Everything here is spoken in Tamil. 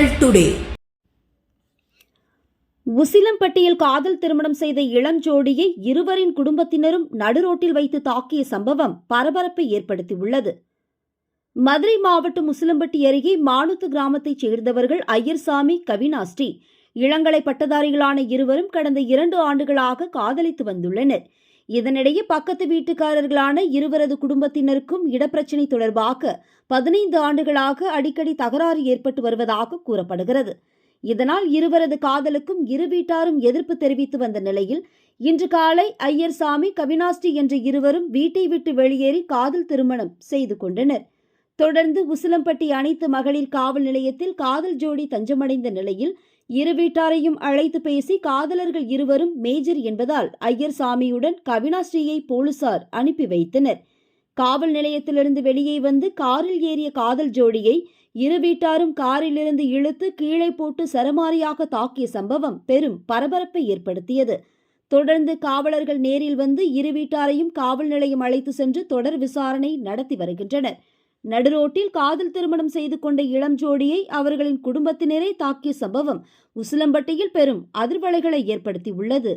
டுடே உசிலம்பட்டியில் காதல் திருமணம் செய்த இளம் ஜோடியை இருவரின் குடும்பத்தினரும் நடுரோட்டில் வைத்து தாக்கிய சம்பவம் பரபரப்பை ஏற்படுத்தியுள்ளது. மதுரை மாவட்டம் உசிலம்பட்டி அருகே மானுத்து கிராமத்தைச் சேர்ந்தவர்கள் ஐயர்சாமி கவினாஸ்ரீ இளங்கலை பட்டதாரிகளான இருவரும் கடந்த இரண்டு ஆண்டுகளாக காதலித்து வந்துள்ளனர். இதனிடையே பக்கத்து வீட்டுக்காரர்களான இருவரது குடும்பத்தினருக்கும் இடப்பிரச்சினை தொடர்பாக பதினைந்து ஆண்டுகளாக அடிக்கடி தகராறு ஏற்பட்டு வருவதாக கூறப்படுகிறது. இதனால் இருவரது காதலுக்கும் இரு வீட்டாரும் எதிர்ப்பு தெரிவித்து வந்த நிலையில் இன்று காலை ஐயர்சாமி கவினாஸ்டி என்ற இருவரும் வீட்டை விட்டு வெளியேறி காதல் திருமணம் செய்து கொண்டனர். தொடர்ந்து உசிலம்பட்டி அனைத்து மகளிர் காவல் நிலையத்தில் காதல் ஜோடி தஞ்சமடைந்த நிலையில் இரு வீட்டாரையும் அழைத்து பேசி காதலர்கள் இருவரும் மேஜர் என்பதால் ஐயர் சாமியுடன் கவினாஸ்ரீயை போலீசார் அனுப்பி வைத்தனர். காவல் நிலையத்திலிருந்து வெளியே வந்து காரில் ஏறிய காதல் ஜோடியை இரு வீட்டாரும் காரிலிருந்து இழுத்து கீழே போட்டு சரமாரியாக தாக்கிய சம்பவம் பெரும் பரபரப்பை ஏற்படுத்தியது. தொடர்ந்து காவலர்கள் நேரில் வந்து இரு வீட்டாரையும் காவல் நிலையம் அழைத்து சென்று தொடர் விசாரணை நடத்தி வருகின்றனர். நடுரோட்டில் காதல் திருமணம் செய்து கொண்ட இளம் ஜோடியை அவர்களின் குடும்பத்தினரே தாக்கிய சம்பவம் உசிலம்பட்டியில் பெரும் அதிர்வலைகளை ஏற்படுத்தியுள்ளது.